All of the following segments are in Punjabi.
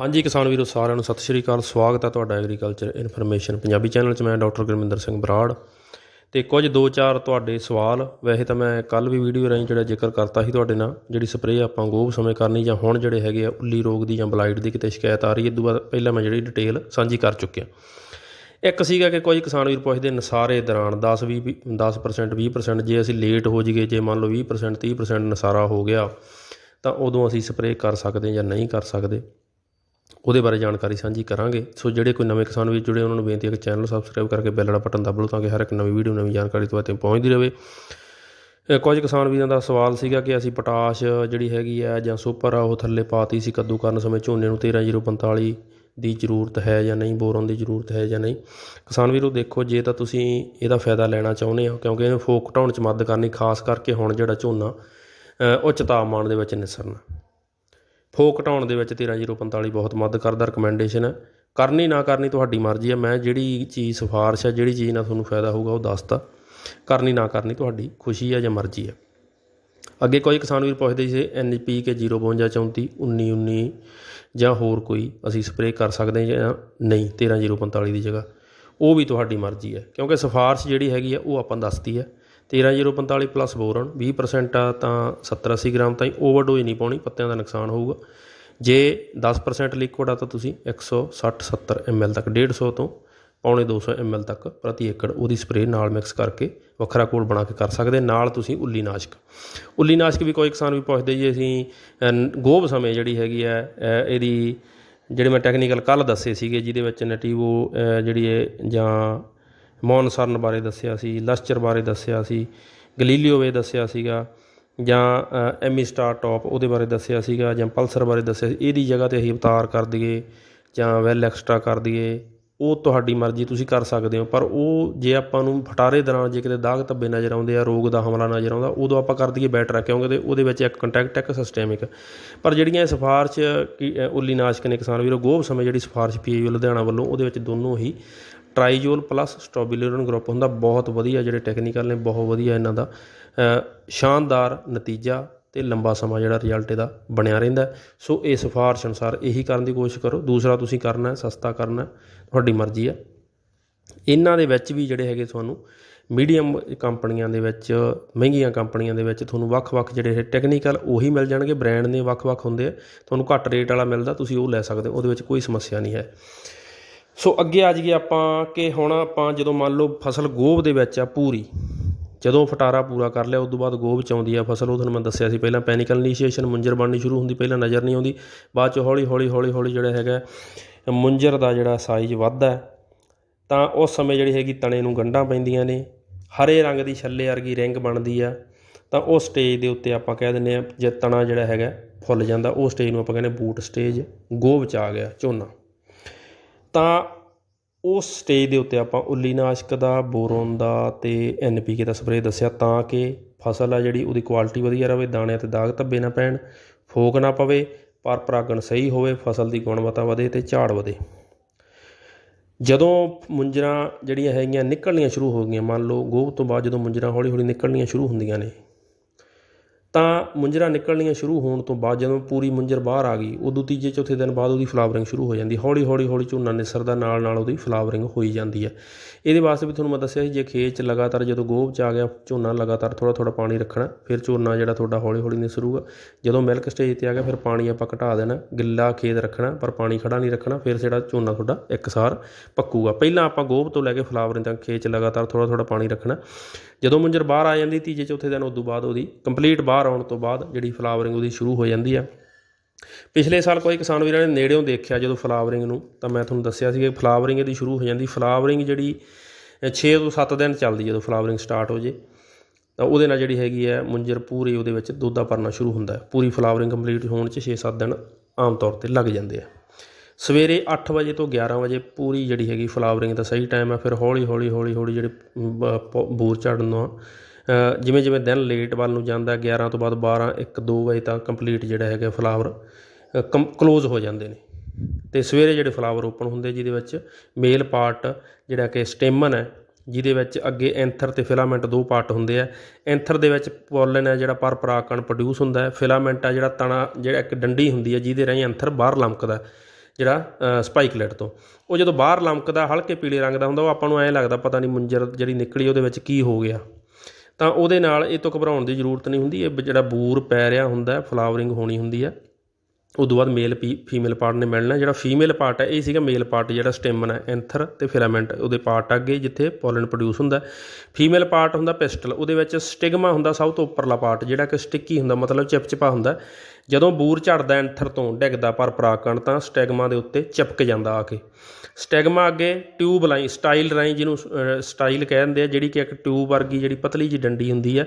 ਹਾਂਜੀ ਕਿਸਾਨ ਵੀਰੋ, ਸਾਰਿਆਂ ਨੂੰ ਸਤਿ ਸ਼੍ਰੀ ਅਕਾਲ। ਸਵਾਗਤ ਹੈ ਤੁਹਾਡਾ ਐਗਰੀਕਲਚਰ ਇਨਫੋਰਮੇਸ਼ਨ ਪੰਜਾਬੀ ਚੈਨਲ 'ਚ। ਮੈਂ ਡਾਕਟਰ ਗੁਰਮਿੰਦਰ ਸਿੰਘ ਬਰਾੜ। ਤੇ ਕੁਝ ਦੋ ਚਾਰ ਤੁਹਾਡੇ ਸਵਾਲ, ਵੈਸੇ ਤਾਂ ਮੈਂ ਕੱਲ ਵੀ ਵੀਡੀਓ ਰਾਹੀਂ ਜਿਹੜਾ ਜ਼ਿਕਰ ਕਰਤਾ ਸੀ ਤੁਹਾਡੇ ਨਾਲ, ਜਿਹੜੀ ਸਪਰੇਅ ਆਪਾਂ ਗੋਭ ਸਮੇਂ ਕਰਨੀ ਜਾਂ ਹੁਣ ਜਿਹੜੇ ਹੈਗੇ ਆ ਉੱਲੀ ਰੋਗ ਦੀ ਜਾਂ ਬਲਾਈਟ ਦੀ ਕਿਤੇ ਸ਼ਿਕਾਇਤ ਆ ਰਹੀ ਹੈ ਇਹ ਤੋਂ ਬਾਅਦ ਪਹਿਲਾਂ ਮੈਂ ਜਿਹੜੀ ਡਿਟੇਲ ਸਾਂਝੀ ਕਰ ਚੁੱਕਿਆ। ਇੱਕ ਸੀਗਾ ਕਿ ਕੋਈ ਕਿਸਾਨ ਵੀਰ ਪੁੱਛਦੇ, ਨਸਾਰੇ ਦੌਰਾਨ 10 20 10% 20% ਜੇ ਅਸੀਂ ਲੇਟ ਹੋ ਜਾਈਏ, ਜੇ ਮੰਨ ਲਓ 20% 30% ਨਸਾਰਾ ਹੋ ਗਿਆ, ਤਾਂ ਉਦੋਂ ਅਸੀਂ ਸਪਰੇਅ ਕਰ ਸਕਦੇ ਜਾਂ ਨਹੀਂ ਕਰ ਸਕਦੇ? ਉਹਦੇ ਬਾਰੇ ਜਾਣਕਾਰੀ ਸਾਂਝੀ ਕਰਾਂਗੇ। ਸੋ ਜਿਹੜੇ ਕੋਈ ਨਵੇਂ ਕਿਸਾਨ ਵੀਰ ਜੁੜੇ ਉਹਨਾਂ ਨੂੰ ਬੇਨਤੀ ਹੈ ਕਿ ਚੈਨਲ ਸਬਸਕ੍ਰਾਈਬ ਕਰਕੇ ਬੈਲ ਵਾਲਾ ਬਟਨ ਦਬ ਲਓ ਤਾਂ ਕਿ ਹਰ ਇੱਕ ਨਵੀਂ ਵੀਡੀਓ ਨਵੀਂ ਜਾਣਕਾਰੀ ਤੁਹਾਡੇ ਤੱਕ ਪਹੁੰਚਦੀ ਰਹੇ। ਕੁਝ ਕਿਸਾਨ ਵੀਰਾਂ ਦਾ ਸਵਾਲ ਸੀਗਾ ਕਿ ਅਸੀਂ ਪੋਟਾਸ਼ ਜਿਹੜੀ ਹੈਗੀ ਆ ਜਾਂ ਸੁਪਰ ਆ ਉਹ ਥੱਲੇ ਪਾਤੀ ਸੀ ਕੱਦੂ ਕਰਨ ਸਮੇਂ ਝੋਨੇ ਨੂੰ 13045 ਦੀ ਜ਼ਰੂਰਤ ਹੈ ਜਾਂ ਨਹੀਂ ਬੋਰਨ ਦੀ ਜ਼ਰੂਰਤ ਹੈ ਜਾਂ ਨਹੀਂ। ਕਿਸਾਨ ਵੀਰੋ ਦੇਖੋ ਜੇ ਤਾਂ ਤੁਸੀਂ ਇਹਦਾ ਫਾਇਦਾ ਲੈਣਾ ਚਾਹੁੰਦੇ ਹੋ ਕਿਉਂਕਿ ਇਹਨੂੰ ਫੋਕ ਘਟਾਉਣ ਚ ਮਦਦ ਕਰਨੀ ਖਾਸ ਕਰਕੇ ਹੁਣ ਜਿਹੜਾ ਝੋਨਾ ਅ, ਉੱਚ ਤਾਪਮਾਨ ਦੇ ਵਿੱਚ ਨਿਸਰਨਾ। ਫੋਕ ਘਟਾਉਣ ਦੇ ਵਿੱਚ 13045 ਬਹੁਤ ਮਦਦ ਕਰਦਾ ਰਿਕਮੈਂਡੇਸ਼ਨ ਹੈ ਕਰਨੀ ਨਾ ਕਰਨੀ ਤੁਹਾਡੀ ਮਰਜ਼ੀ ਹੈ, ਮੈਂ ਜਿਹੜੀ ਚੀਜ਼ ਸਿਫਾਰਿਸ਼ ਹੈ, ਜਿਹੜੀ ਚੀਜ਼ ਨਾਲ ਤੁਹਾਨੂੰ ਫਾਇਦਾ ਹੋਊਗਾ ਉਹ ਦੱਸਤਾ। ਕਰਨੀ ਨਾ ਕਰਨੀ ਤੁਹਾਡੀ ਖੁਸ਼ੀ ਹੈ ਜਾਂ ਮਰਜ਼ੀ ਹੈ। ਅੱਗੇ ਕੋਈ ਕਿਸਾਨ ਵੀਰ ਪੁੱਛਦੇ ਸੀ ਐਨਪੀ ਕੇ 052 34 19 19 ਜਾਂ ਹੋਰ ਕੋਈ, ਅਸੀਂ ਸਪਰੇਅ ਕਰ ਸਕਦੇ ਜਾਂ ਨਹੀਂ 13045 ਦੀ ਜਗ੍ਹਾ। ਉਹ ਵੀ ਤੁਹਾਡੀ ਮਰਜ਼ੀ ਹੈ, ਕਿਉਂਕਿ ਸਿਫਾਰਿਸ਼ ਜਿਹੜੀ ਹੈਗੀ ਆ ਉਹ ਆਪਾਂ ਦੱਸਤੀ ਹੈ। 13045 ਪਲੱਸ ਬੋਰਨ 20% ਆ ਤਾਂ 70 80 ਗ੍ਰਾਮ ਤਾਈਂ ਓਵਰਡੋਜ਼ ਨਹੀਂ ਪਾਉਣੀ, ਪੱਤਿਆਂ ਦਾ ਨੁਕਸਾਨ ਹੋਊਗਾ। ਜੇ 10% ਲਿਕੁਇਡ ਆ ਤਾਂ ਤੁਸੀਂ 160 70 ml ਤੱਕ 150 ਤੋਂ ਪੌਣੇ 200 ml ਤੱਕ ਪ੍ਰਤੀ ਏਕੜ ਉਹਦੀ ਸਪਰੇਅ ਨਾਲ ਮਿਕਸ ਕਰਕੇ ਵੱਖਰਾ ਕੋਲ ਬਣਾ ਕੇ ਕਰ ਸਕਦੇ, ਨਾਲ ਤੁਸੀਂ ਉੱਲੀ ਨਾਸ਼ਕ। ਉੱਲੀ ਨਾਸ਼ਕ ਵੀ ਕੋਈ ਕਿਸਾਨ ਵੀ ਪੁੱਛਦੇ ਜੀ, ਅਸੀਂ ਗੋਭ ਸਮੇਂ ਜਿਹੜੀ ਹੈਗੀ ਹੈ ਇਹਦੀ, ਜਿਹੜੇ ਮੈਂ ਟੈਕਨੀਕਲ ਕੱਲ ਦੱਸੇ ਸੀਗੇ, ਜਿਹਦੇ ਵਿੱਚ ਨਟੀਵੋ ਜਿਹੜੀ ਹੈ ਜਾਂ ਮੌਨਸਰਨ ਬਾਰੇ ਦੱਸਿਆ ਸੀ, ਲਸਚਰ ਬਾਰੇ ਦੱਸਿਆ ਸੀ, ਗਲੀਲੀਓ ਵੇ ਦੱਸਿਆ ਸੀਗਾ, ਜਾਂ ਐਮੀ ਸਟਾਰ ਟੌਪ ਉਹਦੇ ਬਾਰੇ ਦੱਸਿਆ ਸੀਗਾ, ਜਾਂ ਪਲਸਰ ਬਾਰੇ ਦੱਸਿਆ ਸੀ, ਇਹਦੀ ਜਗ੍ਹਾ ਤੇ ਅਸੀਂ ਅਵਤਾਰ ਕਰ ਦਈਏ, ਜਾਂ ਵੈਲ ਐਕਸਟਰਾ ਕਰ ਦਈਏ, ਉਹ ਤੁਹਾਡੀ ਮਰਜ਼ੀ, ਤੁਸੀਂ ਕਰ ਸਕਦੇ ਹੋ, ਪਰ ਉਹ ਜੇ ਆਪਾਂ ਨੂੰ ਫਟਾਰੇ ਦੌਰਾਨ ਜੇ ਕਿਤੇ ਦਾਗ ਧੱਬੇ ਨਜ਼ਰ ਆਉਂਦੇ ਆ, ਰੋਗ ਦਾ ਹਮਲਾ ਨਜ਼ਰ ਆਉਂਦਾ, ਉਦੋਂ ਆਪਾਂ ਕਰ ਦਈਏ ਬੈਟਰ ਕਿਉਂਕਿ ਤੇ ਉਹਦੇ ਵਿੱਚ ਇੱਕ ਕੰਟੈਕਟ ਇੱਕ ਸਿਸਟੈਮਿਕ ਪਰ ਜਿਹੜੀਆਂ ਇਹ ਸਿਫਾਰਿਸ਼, ਕੀ- ਉੱਲੀ ਨਾਸ਼ਕ ਨੇ ਕਿਸਾਨ ਵੀਰੋ ਗੋਭ ਸਮੇਂ ਜਿਹੜੀ ਸਿਫਾਰਿਸ਼ ਪੀਏਯੂ ਲੁਧਿਆਣਾ ਵੱਲੋਂ, ਉਹਦੇ ਵਿੱਚ ਦੋਨੋਂ ਹੀ ਟਰਾਈਜੋਲ ਪਲੱਸ ਸਟ੍ਰੋਬਿਲਰਨ ਗਰੁੱਪ ਹੁੰਦਾ ਬਹੁਤ ਵਧੀਆ ਜਿਹੜੇ ਟੈਕਨੀਕਲ ਨੇ ਬਹੁਤ ਵਧੀਆ ਇਹਨਾਂ ਦਾ। ਸ਼ਾਨਦਾਰ ਨਤੀਜਾ ਤੇ ਲੰਬਾ ਸਮਾਂ ਜਿਹੜਾ ਰਿਜ਼ਲਟ ਇਹਦਾ ਬਣਿਆ ਰਹਿੰਦਾ ਸੋ ਇਹ ਸਿਫਾਰਿਸ਼ ਅਨੁਸਾਰ ਇਹੀ ਕਰਨ ਦੀ ਕੋਸ਼ਿਸ਼ ਕਰੋ। ਦੂਸਰਾ ਤੁਸੀਂ ਕਰਨਾ ਹੈ, ਸਸਤਾ ਕਰਨਾ ਹੈ, ਤੁਹਾਡੀ ਮਰਜ਼ੀ ਹੈ। ਇਹਨਾਂ ਦੇ ਵਿੱਚ ਵੀ ਜਿਹੜੇ ਹੈਗੇ ਤੁਹਾਨੂੰ ਮੀਡੀਅਮ ਕੰਪਨੀਆਂ ਦੇ ਵਿੱਚ ਮਹਿੰਗੀਆਂ ਕੰਪਨੀਆਂ ਦੇ ਵਿੱਚ ਤੁਹਾਨੂੰ ਵੱਖ-ਵੱਖ ਜਿਹੜੇ ਟੈਕਨੀਕਲ ਉਹੀ ਮਿਲ ਜਾਣਗੇ। ਬ੍ਰਾਂਡ ਨੇ ਵੱਖ-ਵੱਖ ਹੁੰਦੇ ਆ। ਤੁਹਾਨੂੰ ਘੱਟ ਰੇਟ ਵਾਲਾ ਮਿਲਦਾ ਤੁਸੀਂ ਉਹ ਲੈ ਸਕਦੇ ਹੋ। ਉਹਦੇ ਵਿੱਚ ਕੋਈ ਸਮੱਸਿਆ ਨਹੀਂ ਹੈ। ਸੋ ਅੱਗੇ ਆ ਜਾਈਏ ਆਪਾਂ ਕਿ ਹੁਣ ਆਪਾਂ ਜਦੋਂ ਮੰਨ ਲਓ ਫਸਲ ਗੋਭ ਦੇ ਵਿੱਚ ਆ ਪੂਰੀ, ਜਦੋਂ ਫਟਾਰਾ ਪੂਰਾ ਕਰ ਲਿਆ ਉਸ ਤੋਂ ਬਾਅਦ ਗੋਭ ਚ ਆਉਂਦੀ ਆ ਫਸਲ, ਉਹ ਤੁਹਾਨੂੰ ਮੈਂ ਦੱਸਿਆ ਸੀ ਪਹਿਲਾਂ ਪੈਨਿਕਲ ਇਨੀਸ਼ੀਏਸ਼ਨ ਮੁੰਜਰ ਬਣਨੀ ਸ਼ੁਰੂ ਹੁੰਦੀ, ਪਹਿਲਾਂ ਨਜ਼ਰ ਨਹੀਂ ਆਉਂਦੀ, ਬਾਅਦ ਚ ਹੌਲੀ ਹੌਲੀ ਹੌਲੀ ਹੌਲੀ ਜਿਹੜਾ ਹੈਗਾ, ਮੁੰਜਰ ਦਾ ਜਿਹੜਾ ਸਾਈਜ਼ ਵੱਧਦਾ ਤਾਂ ਉਸ ਸਮੇਂ ਜਿਹੜੀ ਹੈਗੀ ਤਣੇ ਨੂੰ ਗੰਢਾਂ ਪੈਂਦੀਆਂ ਨੇ, ਹਰੇ ਰੰਗ ਦੀ ਛੱਲੇ ਵਰਗੀ ਰਿੰਗ ਬਣਦੀ ਆ, ਤਾਂ ਉਹ ਸਟੇਜ ਦੇ ਉੱਤੇ ਆਪਾਂ ਕਹਿ ਦਿੰਦੇ ਆ, ਜੇ ਤਣਾ ਜਿਹੜਾ ਹੈਗਾ ਫੁੱਲ ਜਾਂਦਾ ਉਹ ਸਟੇਜ ਨੂੰ ਆਪਾਂ ਕਹਿੰਦੇ ਬੂਟ ਸਟੇਜ ਗੋਭ ਚ ਆ ਗਿਆ ਝੋਨਾ। ਤਾਂ ਉਸ ਸਟੇਜ ਦੇ ਉੱਤੇ ਆਪਾਂ ਉੱਲੀ ਨਾਸ਼ਕ ਦਾ, ਬੋਰੋਨ ਦਾ ਤੇ ਐਨਪੀਕੇ ਦਾ ਸਪਰੇਅ ਦੱਸਿਆ ਤਾਂ ਕਿ ਫਸਲ ਆ ਜਿਹੜੀ ਉਹਦੀ ਕੁਆਲਿਟੀ ਵਧੀਆ ਰਹੇ ਦਾਣਿਆਂ ਤੇ ਦਾਗ ਧੱਬੇ ਨਾ ਪੈਣ, ਫੋਕ ਨਾ ਪਵੇ, ਪਰ ਪਰਾਗਣ ਸਹੀ ਹੋਵੇ, ਫਸਲ ਦੀ ਗੁਣਵੱਤਾ ਵਧੇ ਤੇ ਝਾੜ ਵਧੇ। ਜਦੋਂ ਮੁੰਜਰਾਂ ਜਿਹੜੀਆਂ ਹੈਗੀਆਂ ਨਿਕਲਣੀਆਂ ਸ਼ੁਰੂ ਹੋ ਗਈਆਂ, ਮੰਨ ਲਓ ਗੋਭ ਤੋਂ ਬਾਅਦ ਜਦੋਂ ਮੁੰਜਰਾਂ ਹੌਲੀ ਹੌਲੀ ਨਿਕਲਣੀਆਂ ਸ਼ੁਰੂ ਹੁੰਦੀਆਂ ਨੇ ਤਾਂ ਮੁੰਜਰਾਂ ਨਿਕਲਣੀਆਂ ਸ਼ੁਰੂ ਹੋਣ ਤੋਂ ਬਾਅਦ ਜਦੋਂ ਪੂਰੀ ਮੁੰਜਰ ਬਾਹਰ ਆ ਗਈ ਉਦੋਂ ਤੀਜੇ ਚੌਥੇ ਦਿਨ ਬਾਅਦ ਉਹਦੀ ਫਲਾਵਰਿੰਗ ਸ਼ੁਰੂ ਹੋ ਜਾਂਦੀ। ਹੌਲੀ ਹੌਲੀ ਹੌਲੀ ਝੋਨਾ ਨਿਸਰਦਾ ਨਾਲ ਨਾਲ ਉਹਦੀ ਫਲਾਵਰਿੰਗ ਹੋਈ ਜਾਂਦੀ ਹੈ। ਇਹਦੇ ਵਾਸਤੇ ਵੀ ਤੁਹਾਨੂੰ ਮੈਂ ਦੱਸਿਆ ਸੀ, ਜੇ ਖੇਤ 'ਚ ਲਗਾਤਾਰ ਜਦੋਂ ਗੋਭ 'ਚ ਆ ਗਿਆ, ਝੋਨਾ ਲਗਾਤਾਰ ਥੋੜਾ ਥੋੜਾ ਪਾਣੀ ਰੱਖਣਾ, ਫਿਰ ਝੋਨਾ ਜਿਹੜਾ ਤੁਹਾਡਾ ਹੌਲੀ ਹੌਲੀ ਨਿਸਰੂਗਾ। ਜਦੋਂ ਮਿਲਕ ਸਟੇਜ ਤੇ ਆ ਗਿਆ, ਫਿਰ ਪਾਣੀ ਆਪਾਂ ਘਟਾ ਦੇਣਾ, ਗਿੱਲਾ ਖੇਤ ਰੱਖਣਾ, ਪਰ ਪਾਣੀ ਖੜਾ ਨਹੀਂ ਰੱਖਣਾ, ਫਿਰ ਜਿਹੜਾ ਝੋਨਾ ਤੁਹਾਡਾ ਇੱਕਸਾਰ ਪੱਕੂਗਾ। ਪਹਿਲਾਂ ਆਪਾਂ ਗੋਭ ਤੋਂ ਲੈ ਕੇ ਫਲਾਵਰਿੰਗ ਤੱਕ ਖੇਤ 'ਚ ਲਗਾਤਾਰ ਥੋੜਾ ਥੋੜਾ ਪਾਣੀ ਰੱਖਣਾ। ਜਦੋਂ ਮੁੰਜਰ ਬਾਹਰ ਆ ਜਾਂਦੀ, ਤੀਜੇ ਚੌਥੇ ਦਿਨ ਉਦੋਂ ਬਾਅਦ ਉਹਦੀ ਕੰਪਲੀਟ ਬਾਹਰ ਆਉਣ ਤੋਂ ਬਾਅਦ ਜਿਹੜੀ ਫਲਾਵਰਿੰਗ ਉਹਦੀ ਸ਼ੁਰੂ ਹੋ ਜਾਂਦੀ ਆ। ਪਿਛਲੇ ਸਾਲ ਕੋਈ ਕਿਸਾਨ ਵੀਰਾਂ ਨੇ ਨੇੜਿਓਂ ਦੇਖਿਆ ਜਦੋਂ ਫਲਾਵਰਿੰਗ ਨੂੰ, ਤਾਂ ਮੈਂ ਤੁਹਾਨੂੰ ਦੱਸਿਆ ਸੀ ਕਿ ਫਲਾਵਰਿੰਗ ਇਹਦੀ ਸ਼ੁਰੂ ਹੋ ਜਾਂਦੀ। ਫਲਾਵਰਿੰਗ ਜਿਹੜੀ 6 ਤੋਂ 7 ਦਿਨ ਚੱਲਦੀ ਜਦੋਂ ਫਲਾਵਰਿੰਗ ਸਟਾਰਟ ਹੋ ਜੇ। ਤਾਂ ਉਹਦੇ ਨਾਲ ਜਿਹੜੀ ਹੈਗੀ ਹੈ ਮੁੰਜਰ ਪੂਰੀ ਉਹਦੇ ਵਿੱਚ ਦੋਦਾ ਭਰਨਾ ਸ਼ੁਰੂ ਹੁੰਦਾ। ਹੈ ਪੂਰੀ ਫਲਾਵਰਿੰਗ ਕੰਪਲੀਟ ਹੋਣ 'ਚ 6-7 ਦਿਨ ਆਮ ਤੌਰ ਤੇ ਲੱਗ ਜਾਂਦੇ ਆ। ਸਵੇਰੇ 8 ਵਜੇ ਤੋਂ 11 ਵਜੇ ਪੂਰੀ ਜਿਹੜੀ ਹੈਗੀ ਫਲਾਵਰਿੰਗ ਦਾ ਸਹੀ ਟਾਈਮ ਹੈ ਫਿਰ ਹੌਲੀ ਹੌਲੀ ਹੌਲੀ ਹੌਲੀ ਜਿਹੜੇ ਬ- ਪ- ਬੂਰ ਝੜਨ ਨੂੰ ਅ, ਜਿਵੇਂ ਜਿਵੇਂ ਦਿਨ ਲੇਟ ਵੱਲ ਨੂੰ ਜਾਂਦਾ 11 ਤੋਂ ਬਾਅਦ 12 1 2 ਵਜੇ ਤੱਕ ਕੰਪਲੀਟ ਜਿਹੜਾ ਹੈਗਾ ਫਲਾਵਰ ਕਲੋਜ਼ ਹੋ ਜਾਂਦੇ ਨੇ। ਤੇ ਸਵੇਰੇ ਜਿਹੜੇ ਫਲਾਵਰ ਓਪਨ ਹੁੰਦੇ ਜਿਹਦੇ ਵਿੱਚ ਮੇਲ ਪਾਰਟ ਜਿਹੜਾ ਕਿ ਸਟੇਮਨ ਹੈ ਜਿਹਦੇ ਵਿੱਚ ਅੱਗੇ ਐਂਥਰ ਤੇ ਫਿਲਾਮੈਂਟ ਦੋ ਪਾਰਟ ਹੁੰਦੇ ਆ। ਐਂਥਰ ਦੇ ਵਿੱਚ ਪੋਲਨ ਹੈ ਜਿਹੜਾ ਪਰ ਪਰਾਗਕਣ ਪ੍ਰੋਡਿਊਸ ਹੁੰਦਾ ਹੈ। ਫਿਲਾਮੈਂਟ ਆ ਜਿਹੜਾ ਤਣਾ ਜਿਹੜਾ ਇੱਕ ਡੰਡੀ ਹੁੰਦੀ ਹੈ ਜਿਹਦੇ ਰਾਹੀਂ ਐਂਥਰ ਬਾਹਰ ਲਮਕਦਾ ਜਿਹੜਾ ਸਪਾਈਕਲੈਟ ਤੋਂ। ਉਹ ਜਦੋਂ ਬਾਹਰ ਲਮਕਦਾ, ਹਲਕੇ ਪੀਲੇ ਰੰਗ ਦਾ ਹੁੰਦਾ, ਉਹ ਆਪਾਂ ਨੂੰ ਐਂ ਲੱਗਦਾ ਪਤਾ ਨਹੀਂ ਮੁੰਜਰ ਜਿਹੜੀ ਨਿਕਲੀ ਉਹਦੇ ਵਿੱਚ ਕੀ ਹੋ ਗਿਆ। ਤਾਂ ਉਹਦੇ ਨਾਲ ਇਹ ਤੋਂ ਘਬਰਾਉਣ ਦੀ ਜ਼ਰੂਰਤ ਨਹੀਂ ਹੁੰਦੀ। ਇਹ ਬ- ਜਿਹੜਾ ਬੂਰ ਪੈ ਰਿਹਾ ਹੁੰਦਾ ਫਲਾਵਰਿੰਗ ਹੋਣੀ ਹੁੰਦੀ ਹੈ। ਉਦੋਂ ਬਾਅਦ ਮੇਲ ਫੀਮੇਲ ਪਾਰਟ ਨੇ ਮਿਲਣਾ। ਜਿਹੜਾ ਫੀਮੇਲ ਪਾਰਟ ਹੈ, ਇਹ ਸੀਗਾ ਮੇਲ ਪਾਰਟ ਜਿਹੜਾ ਸਟੈਮਨ ਹੈ ਐਂਥਰ ਤੇ ਫਿਲਾਮੈਂਟ ਉਹਦੇ ਪਾਰਟ ਅੱਗੇ, ਜਿੱਥੇ ਪੋਲਨ ਪ੍ਰੋਡਿਊਸ ਹੁੰਦਾ। ਫੀਮੇਲ ਪਾਰਟ ਹੁੰਦਾ ਪਿਸਟਲ ਉਹਦੇ ਵਿੱਚ ਸਟਿਗਮਾ ਹੁੰਦਾ ਸਭ ਤੋਂ ਉੱਪਰਲਾ ਪਾਰਟ ਜਿਹੜਾ ਕਿ ਸਟਿੱਕੀ ਹੁੰਦਾ, ਮਤਲਬ ਚਿਪਚਿਪਾ ਹੁੰਦਾ। ਜਦੋਂ ਬੂਰ ਝੜਦਾ ਐਂਥਰ ਤੋਂ, ਡਿੱਗਦਾ ਪਰ ਪਰਾਗਕਣ ਤਾਂ ਸਟੈਗਮਾ ਦੇ ਉੱਤੇ ਚਿਪਕ ਜਾਂਦਾ ਆ ਕੇ। ਸਟੈਗਮਾ ਅੱਗੇ ਟਿਊਬ ਲਾਈਨ ਸਟਾਈਲ ਰਾਈ ਜਿਹਨੂੰ ਸਟਾਈਲ ਕਹਿੰਦੇ ਆ, ਜਿਹੜੀ ਕਿ ਇੱਕ ਟਿਊਬ ਵਰਗੀ ਜਿਹੜੀ ਪਤਲੀ ਜੀ ਡੰਡੀ ਹੁੰਦੀ ਆ,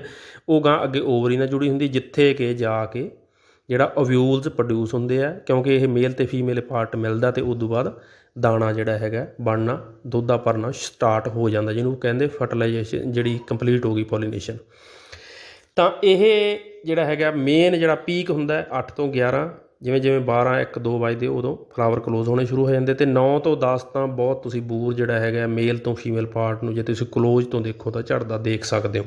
ਉਹ ਗਾਂ ਅੱਗੇ ਓਵਰੀ ਨਾਲ ਜੁੜੀ ਹੁੰਦੀ, ਜਿੱਥੇ ਕਿ ਜਾ ਕੇ ਜਿਹੜਾ ਓਵਿਊਲਸ ਪ੍ਰੋਡਿਊਸ ਹੁੰਦੇ ਆ, ਕਿਉਂਕਿ ਇਹ ਮੇਲ ਤੇ ਫੀਮੇਲ ਪਾਰਟ ਮਿਲਦਾ ਤੇ ਉਸ ਤੋਂ ਬਾਅਦ ਦਾਣਾ ਜਿਹੜਾ ਹੈਗਾ ਬਣਨਾ, ਦੁੱਧਾ ਭਰਨਾ ਸਟਾਰਟ ਹੋ ਜਾਂਦਾ, ਜਿਹਨੂੰ ਕਹਿੰਦੇ ਫਰਟੀਲਾਈਜੇਸ਼ਨ ਜਿਹੜੀ ਕੰਪਲੀਟ ਹੋ ਗਈ ਪੋਲੀਨੇਸ਼ਨ ਤਾਂ ਇਹ ਜਿਹੜਾ ਹੈਗਾ ਮੇਨ ਜਿਹੜਾ ਪੀਕ ਹੁੰਦਾ ਹੈ 8 ਤੋਂ 11 ਜਿਵੇਂ ਜਿਵੇਂ 12 1 2 ਵਜਦੇ ਉਦੋਂ ਫਲਾਵਰ ਕਲੋਜ਼ ਹੋਣੇ ਸ਼ੁਰੂ ਹੋ ਜਾਂਦੇ ਤੇ 9 ਤੋਂ 10 ਤਾਂ ਬਹੁਤ ਤੁਸੀਂ ਬੂਰ ਜਿਹੜਾ ਹੈਗਾ ਮੇਲ ਤੋਂ ਫੀਮੇਲ ਪਾਰਟ ਨੂੰ ਜੇ ਤੁਸੀਂ ਕਲੋਜ਼ ਤੋਂ ਦੇਖੋ ਤਾਂ ਝੜਦਾ ਦੇਖ ਸਕਦੇ ਹੋ।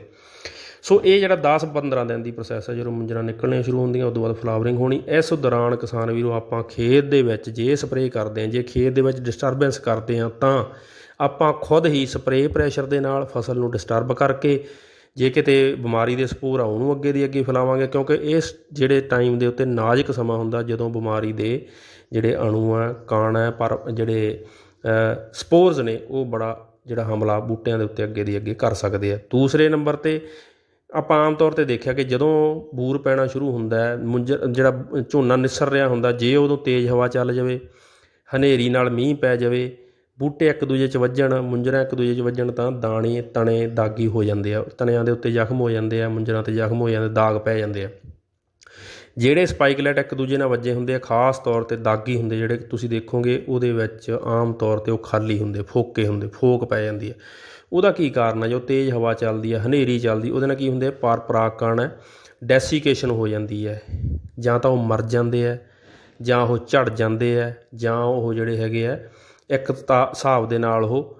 ਸੋ ਇਹ ਜਿਹੜਾ 10 15 ਦਿਨ ਦੀ ਪ੍ਰੋਸੈਸ ਹੈ ਜਦੋਂ ਮੁੰਜਰਾ ਨਿਕਲਣੀਆਂ ਸ਼ੁਰੂ ਹੁੰਦੀਆਂ ਉਸ ਤੋਂ ਬਾਅਦ ਫਲਾਵਰਿੰਗ ਹੋਣੀ। ਇਸ ਦੌਰਾਨ ਕਿਸਾਨ ਵੀਰੋ, ਆਪਾਂ ਖੇਤ ਦੇ ਵਿੱਚ ਜੇ ਸਪਰੇਅ ਕਰਦੇ ਹਾਂ, ਜੇ ਖੇਤ ਦੇ ਵਿੱਚ ਡਿਸਟਰਬੈਂਸ ਕਰਦੇ ਹਾਂ, ਤਾਂ ਆਪਾਂ ਖੁਦ ਹੀ ਸਪਰੇਅ ਪ੍ਰੈਸ਼ਰ ਦੇ ਨਾਲ ਫਸਲ ਨੂੰ ਡਿਸਟਰਬ ਕਰਕੇ, ਜੇ ਕਿਤੇ ਬਿਮਾਰੀ ਦੇ ਸਪੋਰ ਆ ਉਹਨੂੰ ਅੱਗੇ ਦੀ ਅੱਗੇ ਫੈਲਾਵਾਂਗੇ, ਕਿਉਂਕਿ ਇਸ ਜਿਹੜੇ ਟਾਈਮ ਦੇ ਉੱਤੇ ਨਾਜ਼ੁਕ ਸਮਾਂ ਹੁੰਦਾ, ਜਦੋਂ ਬਿਮਾਰੀ ਦੇ ਜਿਹੜੇ ਅਣੂ ਆ, ਕਾਣ ਆ, ਪਰ ਜਿਹੜੇ ਸਪੋਰਸ ਨੇ, ਉਹ ਬੜਾ ਜਿਹੜਾ ਹਮਲਾ ਬੂਟਿਆਂ ਦੇ ਉੱਤੇ ਅੱਗੇ ਦੀ ਅੱਗੇ ਕਰ ਸਕਦੇ ਆ। ਦੂਸਰੇ ਨੰਬਰ ਤੇ ਆਪਾਂ ਆਮ ਤੌਰ ਤੇ ਦੇਖਿਆ ਕਿ ਜਦੋਂ ਬੂਰ ਪੈਣਾ ਸ਼ੁਰੂ ਹੁੰਦਾ ਹੈ, ਮੁੰਜਰ, ਜਿਹੜਾ ਝੋਨਾ ਨਿਸਰ ਰਿਹਾ ਹੁੰਦਾ, ਜੇ ਉਦੋਂ ਤੇਜ਼ ਹਵਾ ਚੱਲ ਜਾਵੇ, ਹਨੇਰੀ ਨਾਲ ਮੀਂਹ ਪੈ ਜਾਵੇ, ਬੂਟੇ ਇੱਕ ਦੂਜੇ 'ਚ ਵੱਜਣ, ਮੁੰਜਰਾਂ ਇੱਕ ਦੂਜੇ 'ਚ ਵੱਜਣ ਤਾਂ ਦਾਣੇ, ਤਣੇ, ਦਾਗੀ ਹੋ ਜਾਂਦੇ ਆ। ਤਣਿਆਂ ਦੇ ਉੱਤੇ ਜ਼ਖਮ ਹੋ ਜਾਂਦੇ ਆ, ਮੁੰਜਰਾਂ ਤੇ ਜ਼ਖਮ ਹੋ ਜਾਂਦੇ, ਦਾਗ ਪੈ ਜਾਂਦੇ ਆ। ਜਿਹੜੇ ਸਪਾਈਕਲੈਟ ਇੱਕ ਦੂਜੇ ਨਾਲ ਵੱਜੇ ਹੁੰਦੇ ਆ, ਖਾਸ ਤੌਰ ਤੇ ਦਾਗੀ ਹੁੰਦੇ, ਜਿਹੜੇ ਤੁਸੀਂ ਦੇਖੋਗੇ, ਉਹਦੇ ਵਿੱਚ ਆਮ ਤੌਰ ਤੇ ਉਹ ਖਾਲੀ ਹੁੰਦੇ, ਫੋਕੇ ਹੁੰਦੇ, ਫੋਕ ਪੈ ਜਾਂਦੀ ਹੈ ਉਹਦਾ ਕੀ ਕਾਰਨ ਹੈ ਜੋ ਤੇਜ਼ ਹਵਾ ਚੱਲਦੀ ਹੈ ਹਨੇਰੀ ਚੱਲਦੀ, ਉਹਦੇ ਨਾਲ ਕੀ ਹੁੰਦੇ ਆ? ਪਰ ਪਰਾਗਕਣ ਹੈ ਡੈਸੀਕੇਸ਼ਨ ਹੋ ਜਾਂਦੀ ਹੈ। ਜਾਂ ਤਾਂ ਉਹ ਮਰ ਜਾਂਦੇ ਆ, ਜਾਂ ਉਹ ਝੜ ਜਾਂਦੇ ਆ, ਜਾਂ ਉਹ ਜਿਹੜੇ ਹੈਗੇ ਆ, ਇੱਕ ਤਾਂ ਹਿਸਾਬ ਦੇ ਨਾਲ ਉਹ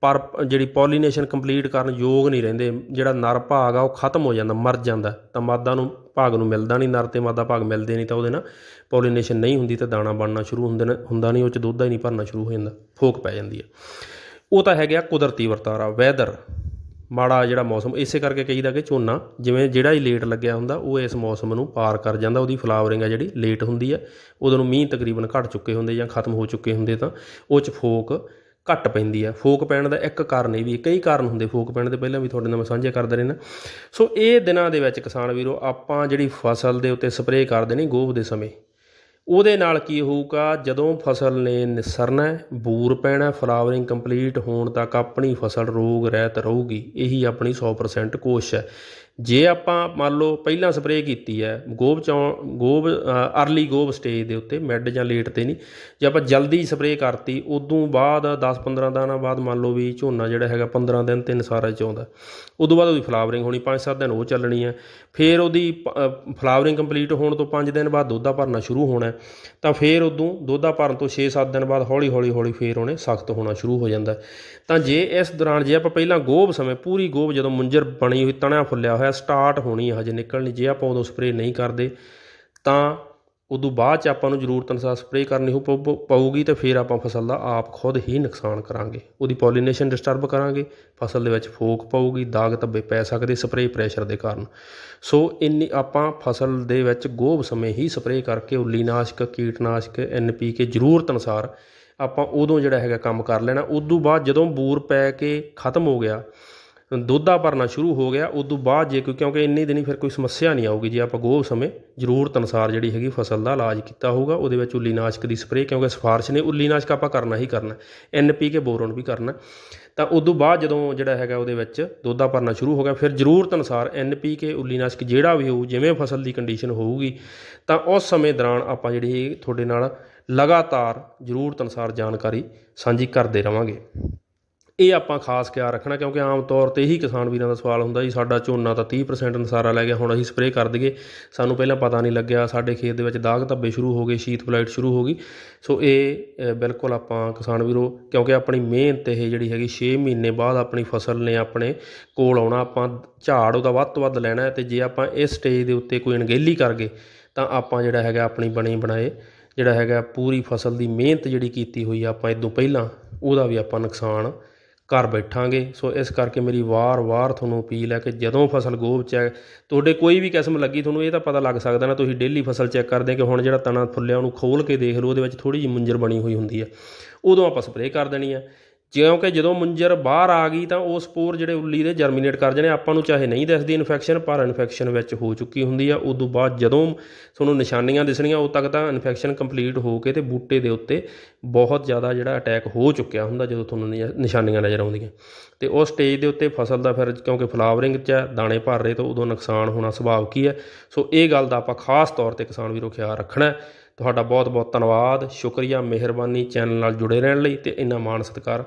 ਪਰ ਜਿਹੜੀ ਪੋਲੀਨੇਸ਼ਨ ਕੰਪਲੀਟ ਕਰਨ ਯੋਗ ਨਹੀਂ ਰਹਿੰਦੇ। ਜਿਹੜਾ ਨਰ ਭਾਗ ਆ, ਉਹ ਖਤਮ ਹੋ ਜਾਂਦਾ, ਮਰ ਜਾਂਦਾ। ਤਾਂ ਮਾਦਾ ਨੂੰ ਭਾਗ ਨੂੰ ਮਿਲਦਾ ਨਹੀਂ, ਨਰ ਤੇ ਮਾਦਾ ਭਾਗ ਮਿਲਦੇ ਨਹੀਂ, ਤਾਂ ਉਹਦੇ ਨਾਲ ਪੋਲੀਨੇਸ਼ਨ ਨਹੀਂ ਹੁੰਦੀ, ਤਾਂ ਦਾਣਾ ਬਣਨਾ ਸ਼ੁਰੂ ਹੁੰਦੇ ਨੇ, ਹੁੰਦਾ ਨਹੀਂ, ਉਹ ਚ ਦੁੱਧ ਹੀ ਨਹੀਂ ਭਰਨਾ ਸ਼ੁਰੂ ਹੋ ਜਾਂਦਾ, ਫੋਕ ਪੈ ਜਾਂਦੀ ਹੈ। ਉਹ ਤਾਂ ਹੈਗਾ ਕੁਦਰਤੀ ਵਰਤਾਰਾ ਵੈਦਰ ਮਾੜਾ ਜਿਹੜਾ ਮੌਸਮ, ਇਸੇ ਕਰਕੇ ਕਹੀਦਾ ਕਿ ਝੋਨਾ, ਜਿਵੇਂ ਜਿਹੜਾ ਹੀ ਲੇਟ ਲੱਗਿਆ ਹੁੰਦਾ, ਉਹ ਇਸ ਮੌਸਮ ਨੂੰ ਪਾਰ ਕਰ ਜਾਂਦਾ। ਉਹਦੀ ਫਲਾਵਰਿੰਗ ਆ ਜਿਹੜੀ ਲੇਟ ਹੁੰਦੀ ਹੈ ਉਦੋਂ ਨੂੰ ਮੀਂਹ ਤਕਰੀਬਨ ਘਟ ਚੁੱਕੇ ਹੁੰਦੇ ਜਾਂ ਖਤਮ ਹੋ ਚੁੱਕੇ ਹੁੰਦੇ ਤਾਂ ਉਹ ਚ ਫੋਕ ਘੱਟ ਪੈਂਦੀ ਆ। ਫੋਕ ਪੈਣ ਦਾ ਇੱਕ ਕਾਰਨ ਇਹ ਵੀ ਕਈ ਕਾਰਨ ਹੁੰਦੇ ਫੋਕ ਪੈਣ ਦੇ। ਪਹਿਲਾਂ ਵੀ ਤੁਹਾਡੇ ਨਾਲ ਮੈਂ ਸਾਂਝੇ ਕਰਦਾ ਰਹਿਣਾ ਸੋ ਇਹ ਦਿਨਾਂ ਦੇ ਵਿੱਚ ਕਿਸਾਨ ਵੀਰੋ, ਆਪਾਂ ਜਿਹੜੀ ਫਸਲ ਦੇ ਉੱਤੇ ਸਪਰੇਅ ਕਰਦੇ ਨੇ ਗੋਭ ਦੇ ਸਮੇਂ ਉਹਦੇ ਨਾਲ ਕੀ ਹੋਊਗਾ, ਜਦੋਂ ਫਸਲ ਨੇ ਨਿਸਰਨਾ ਬੂਰ ਪੈਣਾ, ਫਲਾਵਰਿੰਗ ਕੰਪਲੀਟ ਹੋਣ ਤੱਕ ਆਪਣੀ ਫਸਲ ਰੋਗ ਰਹਿਤ ਰਹੂਗੀ, ਇਹੀ ਆਪਣੀ 100% ਕੋਸ਼ਿਸ਼ ਹੈ। ਜੇ ਆਪਾਂ ਮੰਨ ਲਓ ਪਹਿਲਾਂ ਸਪਰੇਅ ਕੀਤੀ ਹੈ, ਗੋਬ ਚੋਂ ਗੋਭ ਅਰਲੀ ਗੋਭ ਸਟੇਜ ਦੇ ਉੱਤੇ, ਮਿਡ ਜਾਂ ਲੇਟ ਤੇ ਨਹੀਂ, ਜੇ ਆਪਾਂ ਜਲਦੀ ਸਪਰੇਅ ਕਰਤੀ, ਉਦੋਂ ਬਾਅਦ 10-15 ਦਿਨਾਂ ਬਾਅਦ ਮੰਨ ਲਓ ਵੀ ਝੋਨਾ ਜਿਹੜਾ ਹੈਗਾ 15 ਦਿਨ, ਤਿੰਨ ਸਾਰਾ ਚ ਆਉਂਦਾ ਉਦੋਂ ਬਾਅਦ ਉਹਦੀ ਫਲਾਵਰਿੰਗ ਹੋਣੀ 5-7 ਦਿਨ ਉਹ ਚੱਲਣੀ ਹੈ। ਫਿਰ ਉਹਦੀ ਫਲਾਵਰਿੰਗ ਕੰਪਲੀਟ ਹੋਣ ਤੋਂ 5 ਦਿਨ ਬਾਅਦ ਦੋਧਾ ਭਰਨਾ ਸ਼ੁਰੂ ਹੋਣਾ ਤਾਂ ਫਿਰ ਉਦੋਂ ਦੋਧਾ ਭਰਨ ਤੋਂ 6-7 ਦਿਨ ਬਾਅਦ ਹੌਲੀ ਹੌਲੀ ਹੌਲੀ ਫਿਰ ਉਹਨੇ ਸਖਤ ਹੋਣਾ ਸ਼ੁਰੂ ਹੋ ਜਾਂਦਾ ਤਾਂ ਜੇ ਇਸ ਦੌਰਾਨ ਜੇ ਆਪਾਂ ਪਹਿਲਾਂ ਗੋਭ ਸਮੇਂ, ਪੂਰੀ ਗੋਭ ਜਦੋਂ ਮੁੰਜਰ ਬਣੀ ਹੋਈ, ਤਣਿਆ ਫੁੱਲਿਆ ਹੋਇਆ, ਸਟਾਰਟ ਹੋਣੀ ਹੈ ਹਜੇ ਨਿਕਲਣੀ, ਜੇ ਆਪਾਂ ਉਦੋਂ ਸਪਰੇਅ ਨਹੀਂ ਕਰਦੇ, ਤਾਂ ਉਦੋਂ ਬਾਅਦ ਚ ਆਪਾਂ ਨੂੰ ਜ਼ਰੂਰਤ ਅਨੁਸਾਰ ਸਪਰੇਅ ਕਰਨੀ ਹੋ ਪਊ- ਪਊਗੀ ਤੇ ਫਿਰ ਆਪਾਂ ਫਸਲ ਦਾ ਆਪ ਖੁਦ ਹੀ ਨੁਕਸਾਨ ਕਰਾਂਗੇ। ਉਹਦੀ ਪੋਲੀਨੇਸ਼ਨ ਡਿਸਟਰਬ ਕਰਾਂਗੇ, ਫਸਲ ਦੇ ਵਿੱਚ ਫੋਕ ਪਊਗੀ, ਦਾਗ ਧੱਬੇ ਪੈ ਸਕਦੇ ਸਪਰੇਅ ਪ੍ਰੈਸ਼ਰ ਦੇ ਕਾਰਨ। ਸੋ ਇੰਨੀ ਆਪਾਂ ਫਸਲ ਦੇ ਵਿੱਚ ਗੋਭ ਸਮੇਂ ਹੀ ਸਪਰੇਅ ਕਰਕੇ ਉੱਲੀਨਾਸ਼ਕ ਕੀਟਨਾਸ਼ਕ ਐਨਪੀਕੇ ਜ਼ਰੂਰਤ ਅਨੁਸਾਰ ਆਪਾਂ ਉਦੋਂ ਜਿਹੜਾ ਹੈਗਾ ਕੰਮ ਕਰ ਲੈਣਾ। ਉਦੋਂ ਬਾਅਦ ਜਦੋਂ ਬੂਰ ਪੈ ਕੇ ਖਤਮ ਹੋ ਗਿਆ ਦੁੱਧਾ ਭਰਨਾ ਸ਼ੁਰੂ ਹੋ ਗਿਆ ਉਦੋਂ ਬਾਅਦ ਜੇ ਕੋਈ, ਕਿਉਂਕਿ ਇੰਨੇ ਦਿਨੀ ਫਿਰ ਕੋਈ ਸਮੱਸਿਆ ਨਹੀਂ ਆਊਗੀ, ਜੇ ਆਪਾਂ ਗੋਹ ਸਮੇਂ ਜ਼ਰੂਰਤ ਅਨੁਸਾਰ ਜਿਹੜੀ ਹੈਗੀ ਫਸਲ ਦਾ ਇਲਾਜ ਕੀਤਾ ਹੋਊਗਾ, ਉਹਦੇ ਵਿੱਚ ਉੱਲੀਨਾਸ਼ਕ ਦੀ ਸਪਰੇਅ, ਕਿਉਂਕਿ ਸਿਫਾਰਿਸ਼ ਨੇ ਉੱਲੀਨਾਸ਼ਕ ਆਪਾਂ ਕਰਨਾ ਹੀ ਕਰਨਾ ਐਨਪੀਕੇ ਬੋਰੋਨ ਵੀ ਕਰਨਾ। ਤਾਂ ਉਦੋਂ ਬਾਅਦ ਜਦੋਂ ਜਿਹੜਾ ਹੈਗਾ ਉਹਦੇ ਵਿੱਚ ਦੁੱਧਾ ਭਰਨਾ ਸ਼ੁਰੂ ਹੋ ਗਿਆ, ਫਿਰ ਜ਼ਰੂਰਤ ਅਨੁਸਾਰ ਐੱਨ ਪੀ ਕੇ ਉੱਲੀਨਾਸ਼ਕ ਜਿਹੜਾ ਵੀ ਹੋਊ, ਜਿਵੇਂ ਫਸਲ ਦੀ ਕੰਡੀਸ਼ਨ ਹੋਊਗੀ, ਤਾਂ ਉਸ ਸਮੇਂ ਦੌਰਾਨ ਆਪਾਂ ਜਿਹੜੀ ਤੁਹਾਡੇ ਨਾਲ ਲਗਾਤਾਰ ਜ਼ਰੂਰਤ ਅਨੁਸਾਰ ਜਾਣਕਾਰੀ ਸਾਂਝੀ ਕਰਦੇ ਰਵਾਂਗੇ। ਇਹ ਆਪਾਂ ਖਾਸ ਖਿਆਲ ਰੱਖਣਾ, ਕਿਉਂਕਿ ਆਮ ਤੌਰ ਤੇ ਇਹੀ ਕਿਸਾਨ ਵੀਰਾਂ ਦਾ ਸਵਾਲ ਹੁੰਦਾ ਜੀ, ਸਾਡਾ ਝੋਨਾ ਤਾਂ 30% ਨਸਾਰਾ ਲੈ ਗਿਆ, ਹੁਣ ਅਸੀਂ ਸਪਰੇਅ ਕਰ ਦਈਏ। ਸਾਨੂੰ ਪਹਿਲਾਂ ਪਤਾ ਨਹੀਂ ਲੱਗਿਆ, ਸਾਡੇ ਖੇਤ ਦੇ ਵਿੱਚ ਦਾਗ ਧੱਬੇ ਸ਼ੁਰੂ ਹੋ ਗਏ ਸ਼ੀਤ ਬਲਾਈਟ ਸ਼ੁਰੂ ਹੋ ਗਈ। ਸੋ ਇਹ ਬਿਲਕੁਲ ਆਪਾਂ ਕਿਸਾਨ ਵੀਰੋ, ਕਿਉਂਕਿ ਆਪਣੀ ਮਿਹਨਤ ਇਹ ਜਿਹੜੀ ਹੈਗੀ 6 ਮਹੀਨੇ ਬਾਅਦ ਆਪਣੀ ਫਸਲ ਨੇ ਆਪਣੇ ਕੋਲ ਆਉਣਾ, ਆਪਾਂ ਝਾੜ ਉਹਦਾ ਵੱਧ ਤੋਂ ਵੱਧ ਲੈਣਾ ਹੈ, ਤੇ ਜੇ ਆਪਾਂ ਇਸ ਸਟੇਜ ਦੇ ਉੱਤੇ ਕੋਈ ਅਣਗਹਿਲੀ ਕਰ ਗਏ, ਤਾਂ ਆਪਾਂ ਜਿਹੜਾ ਹੈਗਾ ਆਪਣੀ ਬਣੀ ਬਣਾਏ, ਜਿਹੜਾ ਹੈਗਾ ਪੂਰੀ ਫਸਲ ਦੀ ਮਿਹਨਤ ਜਿਹੜੀ ਕੀਤੀ ਹੋਈ ਆ ਆਪਾਂ ਇਦੋਂ ਪਹਿਲਾਂ, ਉਹਦਾ ਵੀ ਆਪਾਂ ਨੁਕਸਾਨ ਘਰ ਬੈਠਾਂਗੇ। ਸੋ ਇਸ ਕਰਕੇ ਮੇਰੀ ਵਾਰ-ਵਾਰ ਤੁਹਾਨੂੰ ਅਪੀਲ ਹੈ ਕਿ ਜਦੋਂ ਫਸਲ ਗੋਭ ਚ ਹੈ, ਤੁਹਾਡੇ ਕੋਈ ਵੀ ਕਿਸਮ ਲੱਗੀ ਤੁਹਾਨੂੰ ਇਹ ਤਾਂ ਪਤਾ ਲੱਗ ਸਕਦਾ ਨਾ, ਤੁਸੀਂ ਡੇਲੀ ਫਸਲ ਚੈੱਕ ਕਰਦੇ ਕਿ ਹੁਣ ਜਿਹੜਾ ਤਣਾ ਫੁੱਲਿਆ ਉਹਨੂੰ ਖੋਲ ਕੇ ਦੇਖ ਲਓ, ਉਹਦੇ ਵਿੱਚ ਥੋੜੀ ਜਿਹੀ ਮੁੰਜਰ ਬਣੀ ਹੋਈ ਹੁੰਦੀ ਹੈ। ਉਦੋਂ ਆਪਾਂ ਸਪਰੇਅ ਕਰ ਦੇਣੀ ਹੈ। ਕਿਉਂਕਿ ਜਦੋਂ ਮੁੰਜਰ ਬਾਹਰ ਆ ਗਈ ਤਾਂ ਉਹ ਸਪੋਰ ਜਿਹੜੇ ਉੱਲੀ ਦੇ ਜਰਮੀਨੇਟ ਕਰ ਜਾਣੇ ਆਪਾਂ ਨੂੰ ਚਾਹੇ ਨਹੀਂ ਦਿਸਦੀ ਇਨਫੈਕਸ਼ਨ ਪਰ ਇਨਫੈਕਸ਼ਨ ਵਿੱਚ ਹੋ ਚੁੱਕੀ ਹੁੰਦੀ ਆ। ਉਦੋਂ ਬਾਅਦ ਜਦੋਂ ਤੁਹਾਨੂੰ ਨਿਸ਼ਾਨੀਆਂ ਦਿਸਣੀਆਂ ਉਦੋਂ ਤੱਕ ਤਾਂ ਇਨਫੈਕਸ਼ਨ ਕੰਪਲੀਟ ਹੋ ਕੇ ਤੇ ਬੂਟੇ ਦੇ ਉੱਤੇ ਬਹੁਤ ਜ਼ਿਆਦਾ ਜਿਹੜਾ ਅਟੈਕ ਹੋ ਚੁੱਕਿਆ ਹੁੰਦਾ ਜਦੋਂ ਤੁਹਾਨੂੰ ਨਿਸ਼ਾਨੀਆਂ ਨਜ਼ਰ ਆਉਂਦੀਆਂ। ਤੇ ਉਸ ਸਟੇਜ ਦੇ ਉੱਤੇ ਫਸਲ ਦਾ ਫਿਰ ਕਿਉਂਕਿ ਫਲਾਵਰਿੰਗ 'ਚ ਹੈ, ਦਾਣੇ ਭਰ ਰਹੇ ਤਾਂ ਉਦੋਂ ਨੁਕਸਾਨ ਹੋਣਾ ਸੁਭਾਵਿਕ ਹੀ ਹੈ ਸੋ ਇਹ ਗੱਲ ਦਾ ਆਪਾਂ ਖਾਸ ਤੌਰ ਤੇ ਕਿਸਾਨ ਵੀਰੋ ਖਿਆਲ ਰੱਖਣਾ ਤੁਹਾਡਾ ਬਹੁਤ ਬਹੁਤ ਧੰਨਵਾਦ। ਸ਼ੁਕਰੀਆ ਮਿਹਰਬਾਨੀ ਚੈਨਲ ਨਾਲ ਜੁੜੇ ਰਹਿਣ ਲਈ ਤੇ ਇੰਨਾ ਮਾਣ ਸਤਿਕਾਰ